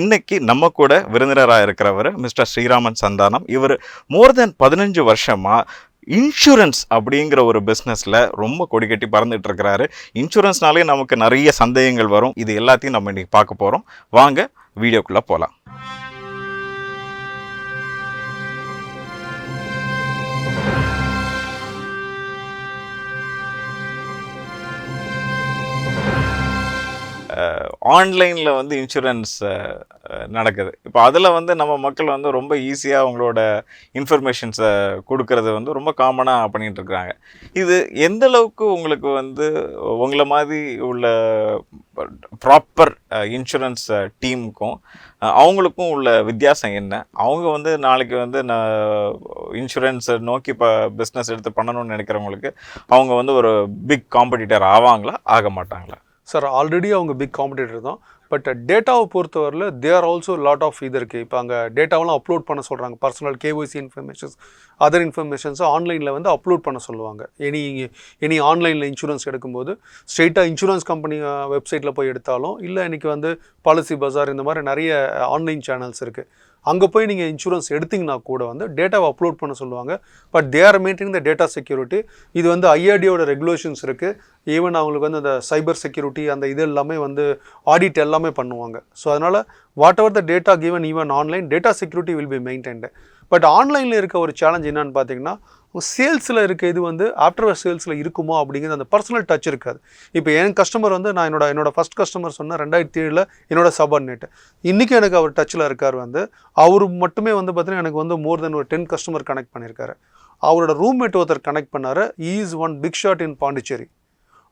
இன்னைக்கு நம்ம கூட விருந்தினராக இருக்கிறவர் மிஸ்டர் ஸ்ரீராமன் சந்தானம். இவர் மோர் தென் பதினஞ்சு வருஷமாக இன்சூரன்ஸ் அப்படிங்கிற ஒரு பிஸ்னஸில் ரொம்ப கொடி கட்டி பறந்துட்டு இருக்கிறாரு இன்சூரன்ஸ்னாலே நமக்கு நிறைய சந்தேகங்கள் வரும். இது எல்லாத்தையும் நம்ம இன்னைக்கு பார்க்க போகிறோம் வாங்க வீடியோக்குள்ளே போகலாம் ஆன்லைனில் வந்து இன்சூரன்ஸ் நடக்குது. இப்போ அதில் வந்து நம்ம மக்கள் வந்து ரொம்ப ஈஸியாக அவங்களோட இன்ஃபர்மேஷன்ஸை கொடுக்கறது வந்து ரொம்ப காமனாக பண்ணிகிட்டு இருக்கிறாங்க இது எந்த அளவுக்கு உங்களுக்கு வந்து உங்களை மாதிரி உள்ள ப்ராப்பர் இன்சூரன்ஸ் டீமுக்கும் அவங்களுக்கும் உள்ள வித்தியாசம் என்ன? அவங்க வந்து நாளைக்கு வந்து நான் இன்சூரன்ஸை நோக்கி இப்போ பிஸ்னஸ் எடுத்து பண்ணணும்னு நினைக்கிறவங்களுக்கு அவங்க வந்து ஒரு பிக் காம்படிட்டர் ஆவாங்களா? ஆக மாட்டாங்களா? சார் ஆல்ரெடி அவங்க பிக் காம்படிட்டர் தான். பட் டேட்டாவை பொறுத்தவரையில் தேர் ஆல்சோ லாட் ஆஃப் இது இருக்குது இப்போ அங்கே டேட்டாவெலாம் அப்லோட் பண்ண சொல்கிறாங்க பர்சனல் கேஒய்சி இன்ஃபர்மேஷன்ஸ் அதர் இன்ஃபர்மேஷன்ஸை ஆன்லைனில் வந்து அப்லோட் பண்ண சொல்லுவாங்க. எனி எனி ஆன்லைனில் இன்சூரன்ஸ் எடுக்கும்போது ஸ்ட்ரெயிட்டாக இன்சூரன்ஸ் கம்பெனி வெப்சைட்டில் போய் எடுத்தாலும் இல்லை இன்றைக்கி வந்து பாலிசி பஜார் இந்த மாதிரி நிறைய ஆன்லைன் சேனல்ஸ் இருக்குது அங்கே போய் நீங்கள் இன்சூரன்ஸ் எடுத்திங்கன்னா கூட வந்து டேட்டாவை அப்லோட் பண்ண சொல்லுவாங்க. But they are maintaining the data security இது வந்து ஐஆர்டியோட ரெகுலேஷன்ஸ் இருக்குது ஈவன் அவங்களுக்கு வந்து அந்த சைபர் செக்யூரிட்டி அந்த இது எல்லாமே வந்து ஆடிட் எல்லாமே பண்ணுவாங்க. ஸோ அதனால் whatever the data given even online data security will be maintained but ஆன்லைனில் இருக்க ஒரு சேலஞ்ச் என்னன்னு பார்த்தீங்கன்னா சேல்ஸில் இருக்க இது வந்து ஆஃப்டர் சேல்ஸில் இருக்குமா அப்படிங்கிறது அந்த பர்சனல் டச் இருக்காது. இப்போ என் கஸ்டமர் வந்து நான் என்னோட என்னோட ஃபஸ்ட் கஸ்டமர் சொன்னால் ரெண்டாயிரத்தி ஏழில் என்னோட சபார்டினேட் இன்றைக்கி எனக்கு அவர் டச்சில் இருக்கார் வந்து அவர் மட்டுமே வந்து பார்த்தீங்கன்னா எனக்கு வந்து மோர் தென் ஒரு டென் கஸ்டமர் கனெக்ட் பண்ணியிருக்காரு. அவரோட ரூம்மேட் ஒருத்தர் கனெக்ட் பண்ணார். Is one big shot in Pondicherry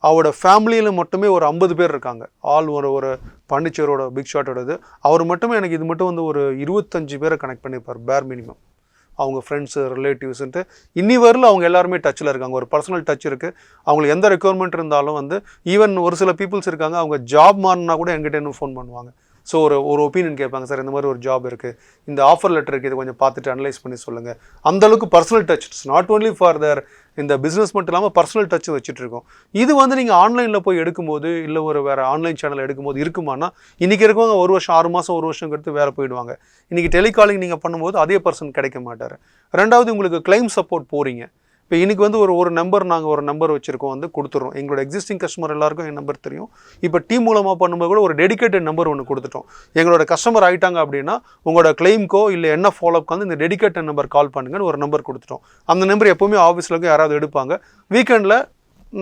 அவரோட ஃபேமிலியில் மட்டுமே ஒரு ஐம்பது பேர் இருக்காங்க. ஆல் ஒரு ஒரு பாண்டிச்சேரியோட பிக் ஷாட்டோட இது அவர் மட்டுமே எனக்கு இது மட்டும் வந்து ஒரு இருபத்தஞ்சு பேரை கனெக்ட் பண்ணியிருப்பார் பேர் மினிமம் அவங்க ஃப்ரெண்ட்ஸு ரிலேட்டிவ்ஸுன்ட்டு இன்னி வரல அவங்க எல்லாருமே டச்சில் இருக்காங்க. ஒரு பர்சனல் டச் இருக்குது அவங்களுக்கு எந்த ரெக்குயர்மெண்ட் இருந்தாலும் வந்து ஈவன் ஒரு சில பீப்புள்ஸ் இருக்காங்க அவங்க ஜாப் மாறினா கூட என்கிட்ட இன்னும் ஃபோன் பண்ணுவாங்க. ஸோ ஒரு ஒரு ஒப்பீனியன் கேட்பாங்க சார் இந்த மாதிரி ஒரு ஜாப் இருக்குது இந்த ஆஃபர் லெட்டர் இருக்குது இதை கொஞ்சம் பார்த்துட்டு அனலைஸ் பண்ணி சொல்லுங்கள் அந்த அளவுக்கு personal touch not only for their இந்த பிஸ்னஸ் மட்டும் இல்லாமல் பர்சனல் டச் வச்சுட்டு இருக்கோம். இது வந்து நீங்கள் ஆன்லைனில் போய் எடுக்கும்போது இல்லை ஒரு வேறு ஆன்லைன் சேனல் எடுக்கும்போது இருக்குமானா இன்றைக்கி இருக்கவங்க ஒரு வருஷம் ஆறு மாதம் ஒரு வருஷம் எடுத்து வேறு போயிடுவாங்க. இன்றைக்கி டெலிகாலிங் நீங்கள் பண்ணும்போது அதே பர்சன் கிடைக்க மாட்டார். ரெண்டாவது உங்களுக்கு கிளைம் சப்போர்ட் போகிறீங்க இப்போ இன்றைக்கி வந்து ஒரு ஒரு நம்பர் நாங்கள் ஒரு நம்பர் வச்சுருக்கோம் வந்து கொடுத்துட்றோம். எங்களோட எக்ஸிஸ்டிங் கஸ்டமர் எல்லாருக்கும் என் நம்பர் தெரியும். இப்போ டீம் மூலமாக பண்ணும்போது கூட ஒரு டெடிகேட்டட் நம்பர் ஒன்று கொடுத்துட்டோம். எங்களோட கஸ்டமர் ஆகிட்டாங்க அப்படின்னா உங்களோட கிளைம்க்கோ இல்லை என்ன ஃபாலோப்க்கு வந்து இந்த டெடிக்கேட்டட் நம்பர் கால் பண்ணுங்கன்னு ஒரு நம்பர் கொடுத்துட்டோம். அந்த நம்பர் எப்போவுமே ஆஃபீஸில் யாராவது எடுப்பாங்க. வீக்கெண்டில்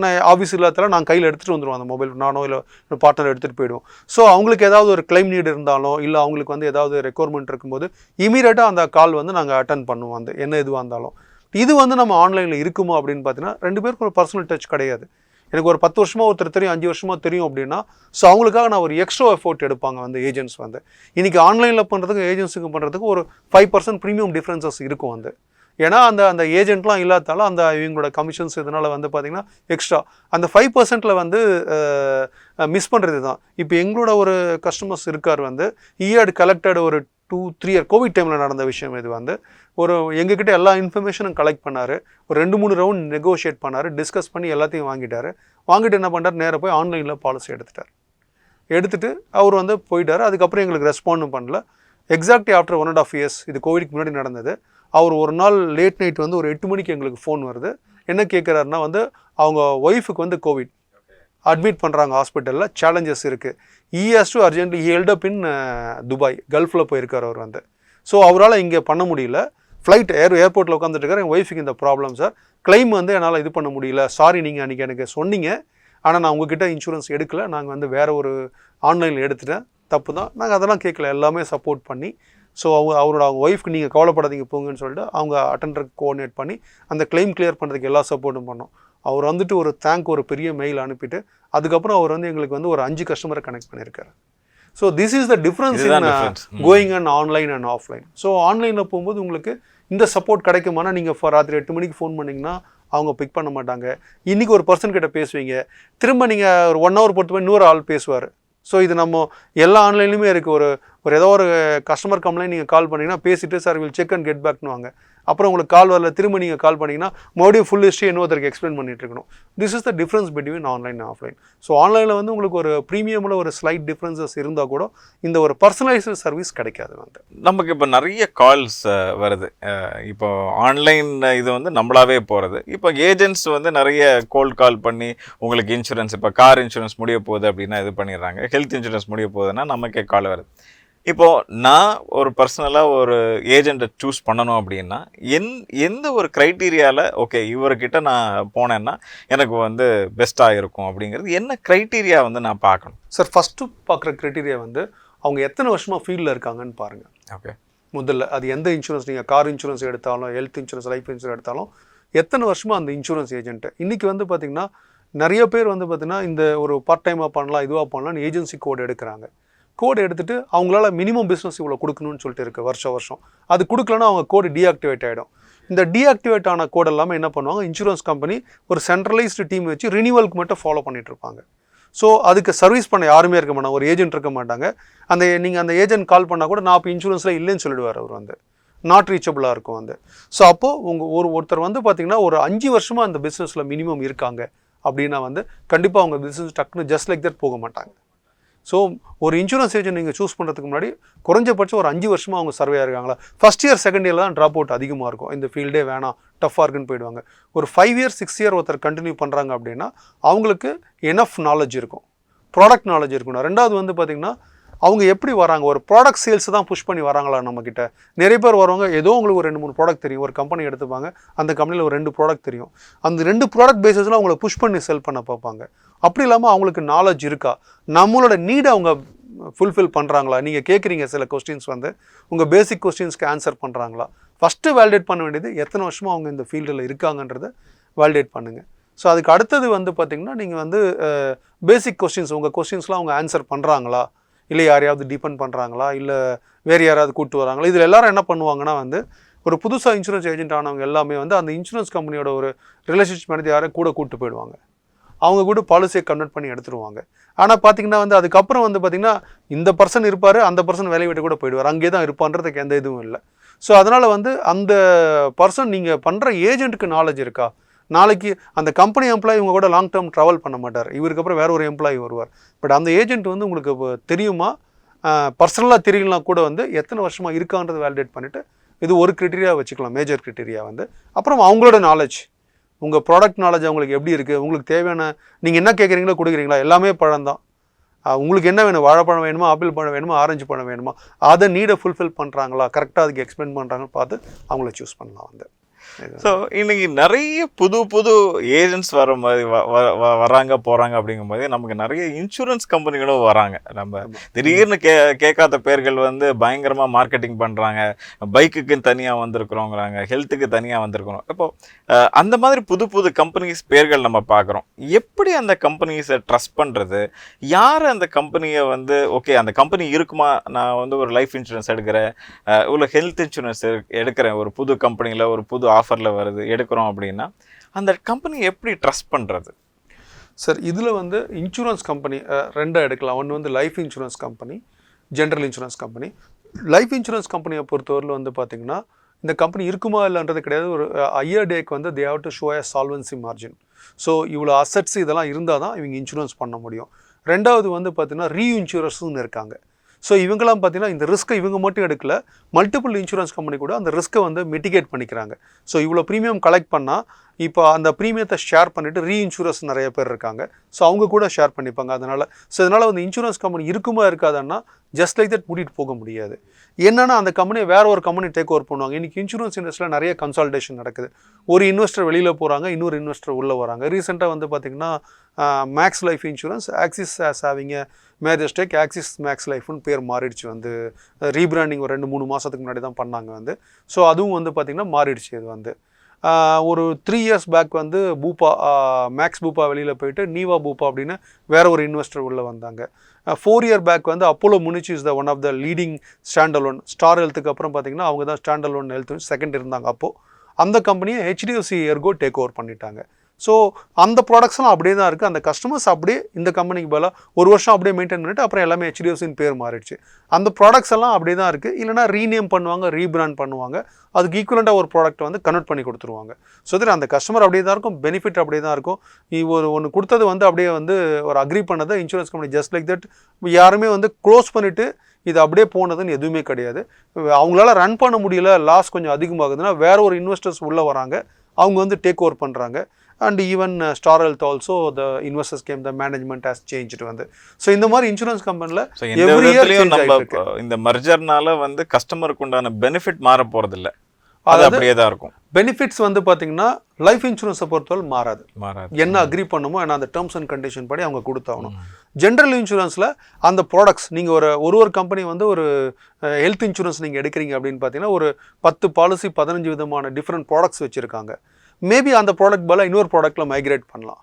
நான் ஆஃபீஸ் இல்லாததால நான் கையில் எடுத்துகிட்டு வந்துடுவோம் அந்த மொபைல் நானோ இல்லை பார்ட்னர் எடுத்துகிட்டு போயிடுவோம். ஸோ அவங்களுக்கு ஏதாவது ஒரு கிளைம் நீடு இருந்தாலும் இல்லை அவங்களுக்கு வந்து ஏதாவது ரெக்குவயர்மெண்ட் இருக்கும்போது இமீடியட்டாக அந்த கால் வந்து நாங்கள் அட்டன் பண்ணுவோம். அந்த என்ன எதுவாக இருந்தாலும். இது வந்து நம்ம ஆன்லைனில் இருக்குமா அப்படின்னு பார்த்தீங்கன்னா ரெண்டு பேருக்கும் ஒரு பர்சனல் டச் கிடையாது. எனக்கு ஒரு பத்து வருஷமாக ஒருத்தர் தெரியும் அஞ்சு வருஷமாக தெரியும் அப்படின்னா ஸோ அவங்களுக்காக நான் ஒரு எக்ஸ்ட்ரா எஃபோர்ட் எடுப்பாங்க வந்து ஏஜென்ட்ஸ் வந்து. இன்றைக்கி ஆன்லைனில் பண்ணுறதுக்கு ஏஜென்ட்ஸுக்கு பண்ணுறதுக்கு ஒரு ஃபைவ் பர்சன்ட் ப்ரீமியம் டிஃப்ரென்சஸ் இருக்கும் வந்து. ஏன்னா அந்த அந்த ஏஜென்ட்லாம் இல்லாதால அந்த இவங்களோட கமிஷன்ஸ் இதனால் வந்து பார்த்திங்கன்னா எக்ஸ்ட்ரா அந்த ஃபைவ் பர்சன்ட்டில் வந்து மிஸ் பண்ணுறது தான் இப்போ எங்களோட ஒரு கஸ்டமர்ஸ் இருக்கார் வந்து இயர்டு கலெக்டட் ஒரு டூ த்ரீ இயர் கோவிட் டைமில் நடந்த விஷயம் இது வந்து. ஒரு எங்ககிட்ட எல்லா இன்ஃபர்மேஷனும் கலெக்ட் பண்ணார். ஒரு ரெண்டு மூணு ரவுண்ட் நெகோஷியேட் பண்ணார். டிஸ்கஸ் பண்ணி எல்லாத்தையும் வாங்கிட்டார். வாங்கிட்டு என்ன பண்ணார் நேராக போய் ஆன்லைனில் பாலிசி எடுத்துட்டார். எடுத்துகிட்டு அவர் வந்து போயிட்டார். அதுக்கப்புறம் எங்களுக்கு ரெஸ்பாண்டும் பண்ணல. Exactly after one and half years இது கோவிட்க்கு முன்னாடி நடந்தது. அவர் ஒரு நாள் லேட் நைட் வந்து ஒரு எட்டு மணிக்கு எங்களுக்கு ஃபோன் வருது. என்ன கேட்குறாருன்னா வந்து அவங்க ஒய்ஃபுக்கு வந்து கோவிட் அட்மிட் பண்ணுறாங்க ஹாஸ்பிட்டலில் சேலஞ்சஸ் இருக்குது he's to urgently held up in Dubai கல்ஃபில் போயிருக்கார் அவர் வந்து. ஸோ அவரால் இங்கே பண்ண முடியல. ஃப்ளைட் ஏர் ஏர்போர்ட்டில் உட்காந்துட்டு இருக்கார் என் ஒய்ஃபுக்கு இந்த ப்ராப்ளம் சார் கிளைம் வந்து என்னால் இது பண்ண முடியல. சாரி நீங்கள் அன்றைக்கி எனக்கு சொன்னீங்க. ஆனால் நான் உங்ககிட்ட இன்சூரன்ஸ் எடுக்கல. நாங்கள் வந்து வேறு ஒரு ஆன்லைனில் எடுத்துட்டேன். தப்பு தான். நாங்கள் அதெல்லாம் கேட்கல. எல்லாமே சப்போர்ட் பண்ணி. ஸோ அவங்க அவரோட அவங்க ஒய்ஃப்க்கு நீங்கள் கவலைப்படாதீங்க போங்கன்னு சொல்லிட்டு அவங்க அட்டண்டருக்கு கோஆர்டினேட் பண்ணி அந்த கிளைம் கிளியர் பண்ணுறதுக்கு எல்லா சப்போர்ட்டும் பண்ணோம். அவர் வந்துட்டு ஒரு தேங்க் ஒரு பெரிய மெயில் அனுப்பிட்டு அதுக்கப்புறம் அவர் வந்து எங்களுக்கு வந்து ஒரு அஞ்சு கஸ்டமரை கனெக்ட் பண்ணியிருக்காரு so this is the difference. Going and online and offline so ஆன்லைனில் போகும்போது உங்களுக்கு இந்த சப்போர்ட் கிடைக்குமானா நீங்கள் இப்போ ராத்திரி எட்டு மணிக்கு ஃபோன் பண்ணிங்கன்னா அவங்க பிக் பண்ண மாட்டாங்க. இன்றைக்கி ஒரு பர்சன் கிட்ட பேசுவீங்க. திரும்ப நீங்கள் ஒரு ஒன் ஹவர் பொறுத்து போய் இன்னொரு ஆள் பேசுவார். ஸோ இது நம்ம எல்லா ஆன்லைன்லையுமே இருக்குது ஒரு ஒரு ஏதோ ஒரு கஸ்டமர் கம்ப்ளைண்ட் நீங்கள் கால் பண்ணிங்கன்னா பேசிட்டு sir will check and get பேக்னுவாங்க அப்புறம் உங்களுக்கு கால் வரல திரும்ப நீங்கள் கால் பண்ணிங்கன்னா மறுபடியும் ஃபுல் ஹிஸ்ட்ரி இன்னொருத்தருக்கு எக்ஸ்பிளைன் பண்ணிட்டு இருக்கணும். This is the difference between online offline so ஆன்லைனில் வந்து உங்களுக்கு ஒரு ப்ரீமியமில் ஒரு ஸ்லைட் டிஃப்ரென்சஸ் இருந்தால் கூட இந்த ஒரு பர்சனலைஸ்டு சர்வீஸ் கிடைக்காது வந்து. நமக்கு இப்போ நிறைய கால்ஸ் வருது. இப்போ ஆன்லைன் இது வந்து நம்மளாவே போகிறது இப்போ ஏஜென்ட்ஸ் வந்து நிறைய கோல்ட் கால் பண்ணி உங்களுக்கு இன்சூரன்ஸ் இப்போ கார் இன்சூரன்ஸ் முடிய போகுது அப்படின்னா இது பண்ணிடுறாங்க. ஹெல்த் இன்சூரன்ஸ் முடிய போகுதுன்னா நமக்கே கால் வருது. இப்போ நான் ஒரு பர்சனலாக ஒரு ஏஜெண்ட்டை சூஸ் பண்ணணும் அப்படின்னா என் எந்த ஒரு க்ரைட்டீரியாவில் ஓகே இவர்கிட்ட நான் போனேன்னா எனக்கு வந்து பெஸ்ட்டாக இருக்கும் அப்படிங்கிறது என்ன க்ரைட்டீரியா வந்து நான் பார்க்கணும்? சார் ஃபஸ்ட்டு பார்க்குற க்ரைட்டீரியா வந்து அவங்க எத்தனை வருஷமாக ஃபீல்டில் இருக்காங்கன்னு பாருங்கள் ஓகே முதல்ல அது எந்த இன்சூரன்ஸ் நீங்கள் கார் இன்சூரன்ஸ் எடுத்தாலும் ஹெல்த் இன்சூரன்ஸ் லைஃப் இன்சூரன்ஸ் எடுத்தாலும் எத்தனை வருஷமாக அந்த இன்சூரன்ஸ் ஏஜென்ட்டு இன்றைக்கி வந்து பார்த்திங்கன்னா நிறைய பேர் வந்து பார்த்திங்கன்னா இந்த ஒரு பார்ட் டைமாக பண்ணலாம் இதுவாக பண்ணலாம்னு ஏஜென்சி கோட் எடுக்கிறாங்க. கோடு எடுத்துகிட்டு அவங்களால மினிமம் பிஸ்னஸ் இவ்வளோ கொடுக்கணும்னு சொல்லிட்டு இருக்குது வருஷம் வருஷம். அது கொடுக்கலன்னா அவங்க கோடு டீஆக்டிவேட் ஆகிடும் இந்த டீஆக்டிவேட் ஆன கோட் எல்லாமே என்ன பண்ணுவாங்க? இன்சூரன்ஸ் கம்பெனி ஒரு சென்ட்ரலைஸ்டு டீம் வச்சு ரினியூவலுக்கு மட்டும் ஃபாலோ பண்ணிகிட்டு இருப்பாங்க. ஸோ அதுக்கு சர்வீஸ் பண்ண யாருமே இருக்க மாட்டாங்க. ஒரு ஏஜென்ட் இருக்க மாட்டாங்க. அந்த நீங்கள் அந்த ஏஜென்ட் கால் பண்ணால் கூட நான் இப்போ இன்சூரன்ஸில் இல்லைன்னு சொல்லிடுவார் அவர் வந்து. நாட் ரீச்சபிளாக இருக்கும் வந்து. ஸோ அப்போது உங்கள் ஒரு ஒருத்தர் வந்து பார்த்தீங்கன்னா ஒரு அஞ்சு வருஷமாக அந்த பிஸ்னஸில் மினிமம் இருக்காங்க. அப்படின்னா வந்து கண்டிப்பாக அவங்க பிஸ்னஸ் டக்குன்னு ஜஸ்ட் லைக் தட் போக மாட்டாங்க. ஸோ ஒரு இன்சூரன்ஸ் ஏஜென்ட் நீங்கள் சூஸ் பண்ணுறதுக்கு முன்னாடி குறைஞ்சபட்சம் ஒரு அஞ்சு வருஷமாக அவங்க சர்வே இருக்காங்களா? ஃபஸ்ட் இயர் செகண்ட் இயரில் தான் ட்ராப் அவுட் அதிகமாக இருக்கும். இந்த ஃபீல்டே வேணாம் டஃப்பாக இருக்குன்னு போயிடுவாங்க. ஒரு ஃபைவ் இயர் சிக்ஸ் இயர் ஒருத்தர் கண்டினியூ பண்ணுறாங்க அப்படின்னா அவங்களுக்கு எனஃப் நாலேஜ் இருக்கும். ப்ராடக்ட் நாலேஜ் இருக்கணும் ரெண்டாவது வந்து பார்த்திங்கன்னா அவங்க எப்படி வராங்க? ஒரு ப்ராடக்ட் சேல்ஸ் தான் புஷ் பண்ணி வராங்களா நம்மக்கிட்ட நிறைய பேர் வருவாங்க ஏதோ உங்களுக்கு ஒரு ரெண்டு மூணு ப்ராடக்ட் தெரியும். ஒரு கம்பெனி எடுத்துப்பாங்க அந்த கம்பெனியில் ஒரு ரெண்டு ப்ராடக்ட் தெரியும். அந்த ரெண்டு ப்ராடக்ட் பேசிஸில் அவங்கள புஷ் பண்ணி செல் பண்ண பார்ப்பாங்க. அப்படி இல்லாமல் அவங்களுக்கு நாலேஜ் இருக்கா? நம்மளோட நீடை அவங்க ஃபுல்ஃபில் பண்ணுறாங்களா நீங்கள் கேட்குறீங்க சில கொஸ்டின்ஸ் வந்து. உங்கள் பேசிக் கொஸ்டின்ஸ்க்கு ஆன்சர் பண்ணுறாங்களா ஃபஸ்ட்டு வேலிடேட் பண்ண வேண்டியது எத்தனை வருஷமாக அவங்க இந்த ஃபீல்டில் இருக்காங்கன்றதை வேலிடேட் பண்ணுங்கள் ஸோ அதுக்கு அடுத்தது வந்து பார்த்திங்கன்னா நீங்கள் வந்து பேசிக் கொஸ்டின்ஸ் உங்கள் கொஸ்டின்ஸ்லாம் அவங்க ஆன்சர் பண்ணுறாங்களா இல்லை யாரையாவது டிபெண்ட் பண்ணுறாங்களா இல்லை வேறு யாராவது கூப்பிட்டு வராங்களா? இதில் எல்லாரும் என்ன பண்ணுவாங்கன்னா வந்து ஒரு புதுசாக இன்சூரன்ஸ் ஏஜென்ட் ஆனவங்க எல்லாமே வந்து அந்த இன்சூரன்ஸ் கம்பெனியோட ஒரு ரிலேஷன்ஷிப் மேனேஜர் யாரை கூட கூப்பிட்டு போயிடுவாங்க. அவங்க கூட பாலிசியை கன்வெர்ட் பண்ணி எடுத்துருவாங்க. ஆனால் பார்த்தீங்கன்னா வந்து அதுக்கப்புறம் வந்து பார்த்திங்கன்னா இந்த பர்சன் இருப்பார் அந்த பர்சன் வேலையை விட்டு கூட போயிடுவார். அங்கே தான் இருப்பான்றதுக்கு எந்த இதுவும் இல்லை. ஸோ அதனால் வந்து அந்த பர்சன் நீங்கள் பண்ணுற ஏஜென்ட்டுக்கு நாலேஜ் இருக்கா? நாளைக்கு அந்த கம்பெனி எம்ப்ளாயி இவங்க கூட லாங் டேர்ம் ட்ராவல் பண்ண மாட்டார். இவருக்கு அப்புறம் வேற ஒரு எம்ப்ளாயி வருவார். பட் அந்த ஏஜென்ட் வந்து உங்களுக்கு தெரியுமா? பர்சனலாக தெரியலாம் கூட வந்து எத்தனை வருஷமாக இருக்கான்றது வேலிடேட் பண்ணிவிட்டு இது ஒரு க்ரிட்டீரியா வச்சுக்கலாம். மேஜர் க்ரிட்டீரியா வந்து. அப்புறம் அவங்களோட நாலேஜ் உங்கள் ப்ராடக்ட் நாலேஜ் அவங்களுக்கு எப்படி இருக்குது உங்களுக்கு தேவையான நீங்கள் என்ன கேட்குறீங்களோ கொடுக்குறீங்களா? எல்லாமே பழம் தான் உங்களுக்கு என்ன வேணும்? வாழைப்பழம் வேணுமா? ஆப்பிள் பழம் வேணுமா? ஆரஞ்சு பழம் வேணுமா? அதை நீடை ஃபுல்ஃபில் பண்ணுறாங்களா கரெக்டாக அதுக்கு எக்ஸ்பிளைன் பண்ணுறாங்கன்னு பார்த்து அவங்கள சூஸ் பண்ணலாம் வந்து. ஸோ இன்னைக்கு நிறைய புது புது ஏஜென்ட்ஸ் வர மாதிரி வராங்க போகிறாங்க அப்படிங்கும்போது நமக்கு நிறைய இன்சூரன்ஸ் கம்பெனிகளும் வராங்க. நம்ம திடீர்னு கே கேட்காத பேர்கள் வந்து பயங்கரமாக மார்க்கெட்டிங் பண்ணுறாங்க பைக்குக்கு தனியாக வந்திருக்கிறோங்கிறாங்க ஹெல்த்துக்கு தனியாக வந்திருக்கிறோம். இப்போ அந்த மாதிரி புது புது கம்பெனிஸ் பேர்கள் நம்ம பார்க்குறோம். எப்படி அந்த கம்பெனிஸை ட்ரஸ்ட் பண்ணுறது யார் அந்த கம்பெனியை வந்து ஓகே அந்த கம்பெனி இருக்குமா? நான் வந்து ஒரு லைஃப் இன்சூரன்ஸ் எடுக்கிறேன். ஒரு ஹெல்த் இன்சூரன்ஸ் எடுக்கிறேன். ஒரு புது கம்பெனியில் ஒரு புது ஆஃபரில் வருது எடுக்கிறோம் அப்படின்னா அந்த கம்பெனி எப்படி ட்ரஸ்ட் பண்ணுறது சார் இதில் வந்து இன்சூரன்ஸ் கம்பெனி ரெண்டாக எடுக்கலாம். ஒன்று வந்து life insurance company general insurance company life insurance கம்பெனியை பொறுத்தவரையில் வந்து பார்த்திங்கன்னா இந்த கம்பெனி இருக்குமா இல்லைன்றது கிடையாது. ஒரு ஐயர் டேக்கு வந்து they have to show a solvency margin so இவ்வளோ அசட்ஸ் இதெல்லாம் இருந்தால் தான் இவங்க இன்சூரன்ஸ் பண்ண முடியும். ரெண்டாவது வந்து பார்த்திங்கன்னா ரீ இருக்காங்க. ஸோ இவங்கெல்லாம் பார்த்தீங்கன்னா இந்த ரிஸ்க்கை இவங்க மட்டும் எடுக்கல. மல்டிபிள் இன்சூரன்ஸ் கம்பெனி கூட அந்த ரிஸ்க்கை வந்து மிட்டிகேட் பண்ணிக்கிறாங்க. ஸோ இவ்வளோ ப்ரீமியம் கலெக்ட் பண்ணால் இப்போ அந்த ப்ரீமியத்தை ஷேர் பண்ணிவிட்டு ரீஇன்சூரன்ஸ் நிறைய பேர் இருக்காங்க. ஸோ அவங்க கூட ஷேர் பண்ணிப்பாங்க. அதனால் ஸோ இதனால் வந்து இன்சூரன்ஸ் கம்பெனி இருக்குமா இருக்காதுன்னா ஜஸ்ட் லைக் தட் கூட்டிகிட்டு போக முடியாது. என்னென்னா அந்த கம்பெனியை வேற ஒரு கம்பெனி டேக் ஓவர் பண்ணுவாங்க. இன்றைக்கி இன்சூரன்ஸ் இண்டஸ்ட்ரியில் நிறைய கன்சால்டேஷன் நடக்குது. ஒரு இன்வெஸ்டர் வெளியில் போகிறாங்க இன்னொரு இன்வெஸ்டர் உள்ளே வராங்க. ரீசெண்டாக வந்து பார்த்திங்கன்னா Max Life Insurance Axis as having major stake Axis Max லைஃப்னு பேர் மாறிடுச்சு வந்து. ரீபிராண்டிங் ஒரு ரெண்டு மூணு மாதத்துக்கு முன்னாடி தான் பண்ணாங்க வந்து. ஸோ அதுவும் வந்து பார்த்திங்கன்னா மாறிடுச்சு இது வந்து. ஒரு த்ரீ இயர்ஸ் பேக் வந்து பூப்பா மேக்ஸ் பூப்பா வெளியில் போயிட்டு நீவா பூப்பா அப்படின்னு வேற ஒரு இன்வெஸ்டர் உள்ளே வந்தாங்க. ஃபோர் இயர் பேக் வந்து Apollo Munich is the one of the leading standalone Star ஹெல்த்துக்கு அப்புறம் பார்த்தீங்கன்னா அவங்க தான் ஸ்டாண்டலோன் ஹெல்த் செகண்ட் இருந்தாங்க அப்போது அந்த கம்பெனியை ஹெச்டிஎஃப்சி எர்கோ டேக் ஓவர் பண்ணிட்டாங்க. ஸோ அந்த ப்ராடக்ட்ஸ்லாம் அப்படியே தான் இருக்குது அந்த கஸ்டமர்ஸ் அப்படியே இந்த கம்பெனிக்கு பதிலாக ஒரு வருஷம் அப்படியே மெயின்டைன் பண்ணிட்டு அப்புறம் எல்லாமே ஹெச்டிஎஃப்சின் பேர் மாறிடுச்சு. அந்த ப்ராடக்ட்ஸ் எல்லாம் அப்படியே தான் இருக்குது இல்லைனா ரீநேம் பண்ணுவாங்க ரீபிராண்ட் பண்ணுவாங்க. அதுக்கு ஈக்குவலண்ட்டாக ஒரு ப்ராடக்ட் வந்து கன்வெர்ட் பண்ணி கொடுத்துருவாங்க. ஸோ இதில் அந்த கஸ்டமர் அப்படியே தான் இருக்கும் பெனிஃபிட் அப்படியே தான் இருக்கும். நீ ஒரு ஒன்று கொடுத்தது வந்து அப்படியே வந்து ஒரு அக்ரி பண்ணதை insurance company just like that யாருமே வந்து க்ளோஸ் பண்ணிவிட்டு இது அப்படியே போனதுன்னு எதுவுமே கிடையாது. அவங்களால ரன் பண்ண முடியல லாஸ் கொஞ்சம் அதிகமாகுதுன்னா வேற ஒரு இன்வெஸ்டர்ஸ் உள்ளே வராங்க. அவங்க வந்து டேக் ஓவர் பண்ணுறாங்க and even Star Health also the investors came the management has change வந்து. ஸோ இந்த மாதிரி இன்சூரன்ஸ் கம்பெனியில் விதத்துலயும் change நம்ம இந்த மர்ஜர்னால வந்து கஸ்டமருக்கு உண்டான பெனிஃபிட் மாற போறதில்ல அது அப்படியே தான் இருக்கும். பெனிஃபிட்ஸ் வந்து பார்த்தீங்கன்னா லைஃப் இன்சூரன்ஸை பொறுத்தவரை மாறாது. மாறாது. என்ன அக்ரி பண்ணுமோ ஏன்னா அந்த டேர்ம்ஸ் அண்ட் கண்டிஷன் படி அவங்க கொடுத்தாகணும். ஜென்ரல் இன்சூரன்ஸில் அந்த ப்ராடக்ட்ஸ் நீங்கள் ஒரு ஒரு ஒரு கம்பெனி வந்து ஒரு ஹெல்த் இன்சூரன்ஸ் நீங்கள் எடுக்கிறீங்க அப்படின்னு பார்த்தீங்கன்னா ஒரு பத்து பாலிசி பதினஞ்சு விதமான டிஃப்ரெண்ட் ப்ராடக்ட்ஸ் வச்சுருக்காங்க. மேபி அந்த ப்ராடக்ட் பதிலாக இன்னொரு ப்ராடக்ட்டில் மைக்ரேட் பண்ணலாம்.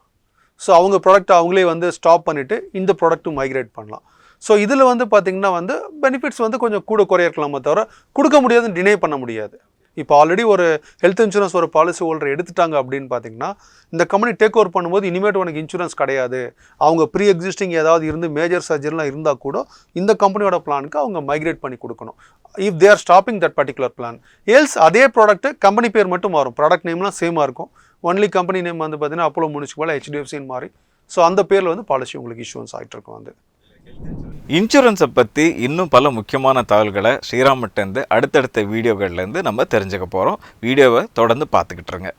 ஸோ அவங்க ப்ராடக்ட் அவங்களே வந்து ஸ்டாப் பண்ணிவிட்டு இந்த ப்ராடக்ட்டும் மைக்ரேட் பண்ணலாம். ஸோ இதில் வந்து பார்த்தீங்கன்னா வந்து பெனிஃபிட்ஸ் வந்து கொஞ்சம் கூட குறைய இருக்கலாமே தவிர கொடுக்க முடியாதுன்னு டினை பண்ண முடியாது. இப்போ ஆல்ரெடி ஒரு ஹெல்த் இன்சூரன்ஸ் ஒரு பாலிசி ஹோல்டர் எடுத்துட்டாங்க அப்படின்னு பார்த்தீங்கன்னா இந்த கம்பெனி டேக் ஓவர் பண்ணும்போது இனிமேட்டு உனக்கு இன்சூரன்ஸ் கிடையாது. அவங்க ப்ரீ எக்ஸிஸ்டிங் ஏதாவது இருந்து மேஜர் சர்ஜரிலாம் இருந்தால் கூட இந்த கம்பெனியோட பிளானுக்கு அவங்க மைக்ரேட் பண்ணி கொடுக்கணும். If they are stopping that particular plan else அதே ப்ராடக்ட்டு கம்பெனி பேர் மட்டும் மாறும். ப்ராடக்ட் நேம்லாம் சேமாக இருக்கும். ஒன்லி கம்பெனி நேம் வந்து பார்த்தீங்கன்னா அப்போலோ முனிசிபல் ஹெச்டிஎஃப்சின்னு மாறி. ஸோ அந்த பேரில் வந்து பாலிசி உங்களுக்கு இஷ்யூன்ஸ் ஆகிட்டு இருக்கும் வந்து. இன்சூரன்ஸை பற்றி இன்னும் பல முக்கியமான தகவல்களை ஸ்ரீராமட்டேருந்து அடுத்தடுத்த வீடியோகள்லேருந்து நம்ம தெரிஞ்சுக்க போகிறோம் வீடியோவை தொடர்ந்து பார்த்துக்கிட்டுருங்க